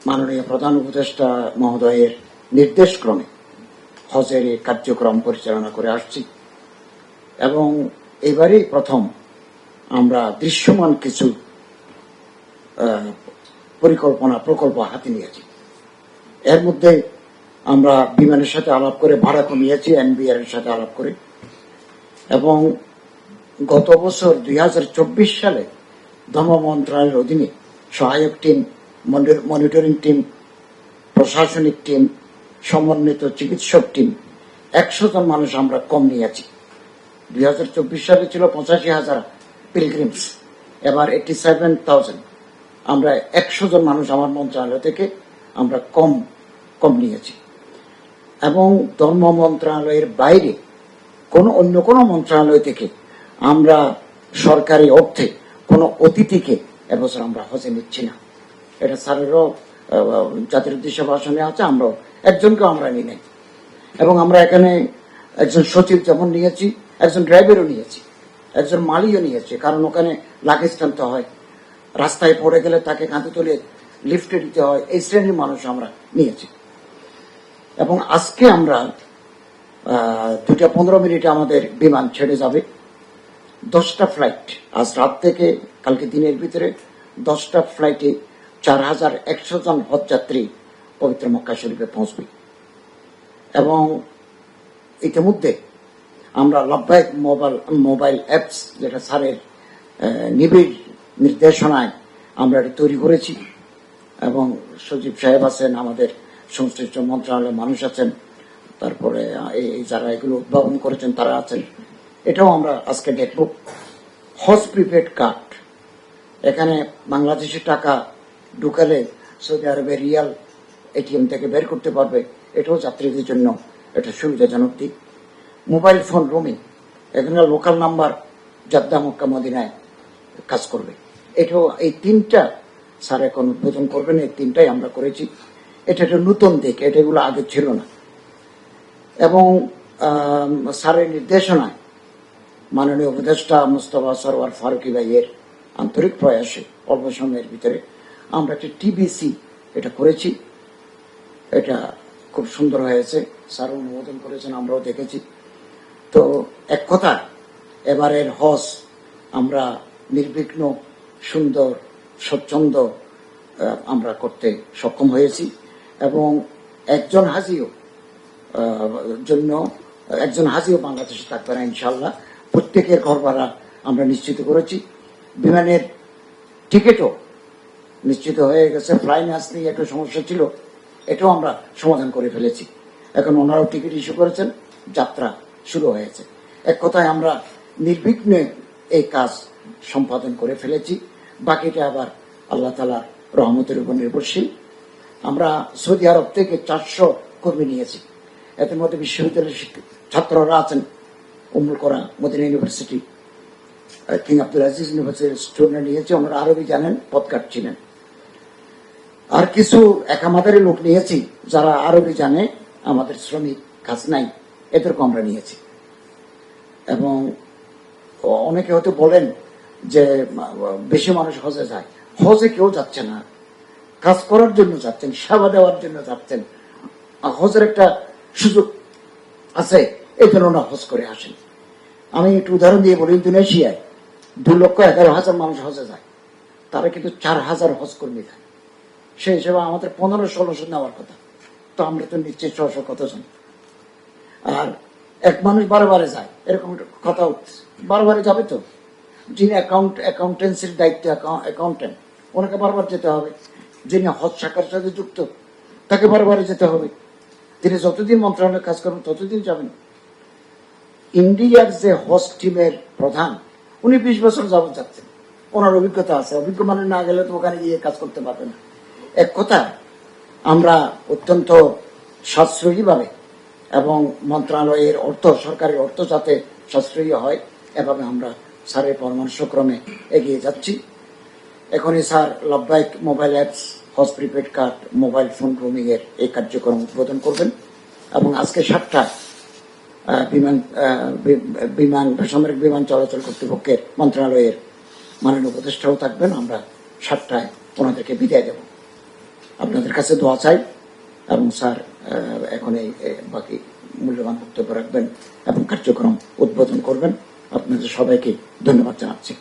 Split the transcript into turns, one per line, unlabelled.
মাননীয় প্রধান উপদেষ্টা মহোদয়ের নির্দেশক্রমে হজের এই কার্যক্রম পরিচালনা করে আসছি। এবং এবারেই প্রথম আমরা দৃশ্যমান কিছু পরিকল্পনা, প্রকল্প হাতে নিয়েছি। এর মধ্যে আমরা বিমানের সাথে আলাপ করে ভাড়া কমিয়েছি এনবিআর এর সাথে আলাপ করে। এবং গত বছর দুই হাজার চব্বিশ সালে ধর্ম মন্ত্রণালয়ের অধীনে সহায়ক টিম মনিটর- টিম, প্রশাসনিক টিম, সমন্বিত চিকিৎসক টিম, একশো জন মানুষ আমরা কম নিয়েছি দুই হাজার চব্বিশ সালে ছিল পঁচাশি হাজার পিলগ্রিমস এবার এইটি সেভেন থাউজেন্ড আমরা একশো জন মানুষ আমার মন্ত্রণালয় থেকে আমরা কম কম নিয়েছি এবং ধর্ম মন্ত্রণালয়ের বাইরে কোন অন্য কোনো মন্ত্রণালয় থেকে আমরা সরকারি অর্থে কোনো অতিথিকে এবছর আমরা হজে নিচ্ছি না। এটা স্যারেরও জাতির উদ্দেশ্যে ভাষণে আছে আমরাও একজনকেও আমরা নিই নাই। এবং আমরা এখানে একজন সচিব যেমন নিয়েছি, একজন ড্রাইভারও নিয়েছি, একজন মালিও নিয়েছি, কারণ ওখানে লাগেজ টানতে হয়। রাস্তায় পড়ে গেলে তাকে কাঁধে তুলে লিফটে দিতে হয়, এই শ্রেণির মানুষ আমরা নিয়েছি। এবং আজকে আমরা দুটা পনেরো মিনিটে আমাদের বিমান ছেড়ে যাবে। দশটা ফ্লাইট আজ রাত থেকে কালকে দিনের ভিতরে দশটা ফ্লাইটে চার হাজার একশো জন হজযাত্রী পবিত্র মক্কা শরীফে পৌঁছবে। এবং ইতিমধ্যে আমরা লব্বায়ক মোবাইল মোবাইল অ্যাপস যেটা স্যারের নিবিড় নির্দেশনায় আমরা এটি তৈরি করেছি। এবং সচিব সাহেব আছেন, আমাদের সংশ্লিষ্ট মন্ত্রণালয়ের মানুষ আছেন, তারপরে এই এই যারা এগুলো উদ্ভাবন করেছেন তারা আছেন। এটাও আমরা আজকে দেখব। হজ প্রিপেড কার্ড। এখানে বাংলাদেশের টাকা ঢুকালে সৌদি আরবে রিয়াল এটিএম থেকে বের করতে পারবে। এটাও যাত্রীদের জন্য এটা সুবিধাজনক দিক। মোবাইল ফোন রোমিং, এখানে লোকাল নাম্বার জাদ্দা, মক্কা, মদিনায় কাজ করবে। এটাও এই তিনটা স্যার এখন উদ্বোধন করবেন, এই তিনটাই আমরা করেছি। এটা একটা নতুন দিক, এটা এগুলো আগে ছিল না। এবং স্যারের নির্দেশনায় মাননীয় উপদেষ্টা মুস্তফা সরওয়ার ফারুকি ভাইয়ের আন্তরিক প্রয়াসে অল্প সময়ের ভিতরে আমরা একটা টিবিসি এটা করেছি, এটা খুব সুন্দর হয়েছে, স্যার অনুমোদন করেছেন, আমরাও দেখেছি। তো এক কথা এবারের হজ আমরা নির্বিঘ্ন, সুন্দর, স্বচ্ছন্দ আমরা করতে সক্ষম হয়েছি। এবং একজন হাজিও জন্য একজন হাজিও বাংলাদেশে থাকবে না ইনশাল্লাহ প্রত্যেকের ঘর ভাড়া আমরা নিশ্চিত করেছি। বিমানের টিকিটও নিশ্চিত হয়ে গেছে ফ্লাইনাস নিয়ে একটা সমস্যা ছিল, এটাও আমরা সমাধান করে ফেলেছি। এখন ওনারাও টিকিট ইস্যু করেছেন, যাত্রা শুরু হয়েছে। এক কথায় আমরা নির্বিঘ্নে এই কাজ সম্পাদন করে ফেলেছি, বাকিটা আবার আল্লাহ তালার রহমতের উপর নির্ভরশীল। আমরা সৌদি আরব থেকে চারশো কর্মী নিয়েছি। এদের মধ্যে বিশ্ববিদ্যালয়ের ছাত্ররা আছেন Umm al Qura Medina university King Abdul Aziz ইউনিভার্সিটির স্টুডেন্ট নিয়েছি, ওনারা আরবি জানেন পথ কাটছিলেন আর কিছু একামাদারি লোক নিয়েছি, যারা আরবি জানে, আমাদের শ্রমিক কাজ নাই এদেরকে আমরা নিয়েছি। এবং অনেকে হয়তো বলেন যে, বেশি মানুষ হজে যায়। হজে কেউ যাচ্ছে না। কাজ করার জন্য যাচ্ছেন, সেবা দেওয়ার জন্য যাচ্ছেন। হজের একটা সুযোগ আছে, এই জন্য হজ করে আসেন। আমি একটু উদাহরণ দিয়ে বলি, ইন্দোনেশিয়ায় দু লক্ষ এগারো হাজার মানুষ হজে যায়। তারা কিন্তু চার হাজার হজ কর্মী যায় সেই হিসেবে আমাদের পনেরো ষোলোশো নেওয়ার কথা। তো আমরা তো নিশ্চয়ই ছশো কতজন আর এক মানুষ বারে বারে যায়, এরকম কথা উঠছে। বারে বারে যাবে তো? যিনি অ্যাকাউন্ট অ্যাকাউন্টেন্সির দায়িত্ব অ্যাকাউন্টেন্ট ওনাকে বারবার যেতে হবে। যিনি হজ শাখার সাথে যুক্ত, তাকে বারবার যেতে হবে। তিনি যতদিন মন্ত্রণালয়ে কাজ করবেন, ততদিন যাবেন। ইন্ডিয়ার যে হজ টিমের প্রধান, উনি বিশ বছর যাবত যাচ্ছেন। ওনার অভিজ্ঞতা আছে। অভিজ্ঞ মানুষ না গেলে তো ওখানে গিয়ে কাজ করতে পারবে না। এক কথা, আমরা অত্যন্ত সাশ্রয়ী ভাবে এবং মন্ত্রণালয়ের অর্থ, সরকারের অর্থ যাতে সাশ্রয়ী হয়, এভাবে আমরা স্যারের পরামর্শক্রমে এগিয়ে যাচ্ছি। এখনই স্যার লব্বাইক মোবাইল অ্যাপস, হজ prepaid card, mobile phone roaming এর এই কার্যক্রম উদ্বোধন করবেন এবং আজকে সাতটায় বিমান বিমান বেসামরিক বিমান চলাচল কর্তৃপক্ষের মন্ত্রণালয়ের মাননীয় উপদেষ্টাও থাকবেন। আমরা সাতটায় ওনাদেরকে বিদায় দেব। আপনাদের কাছে দোয়া চাই এবং স্যার এখন এই বাকি মূল্যবান বক্তব্য রাখবেন এবং কার্যক্রম উদ্বোধন করবেন। আপনাদের সবাইকে ধন্যবাদ জানাচ্ছি।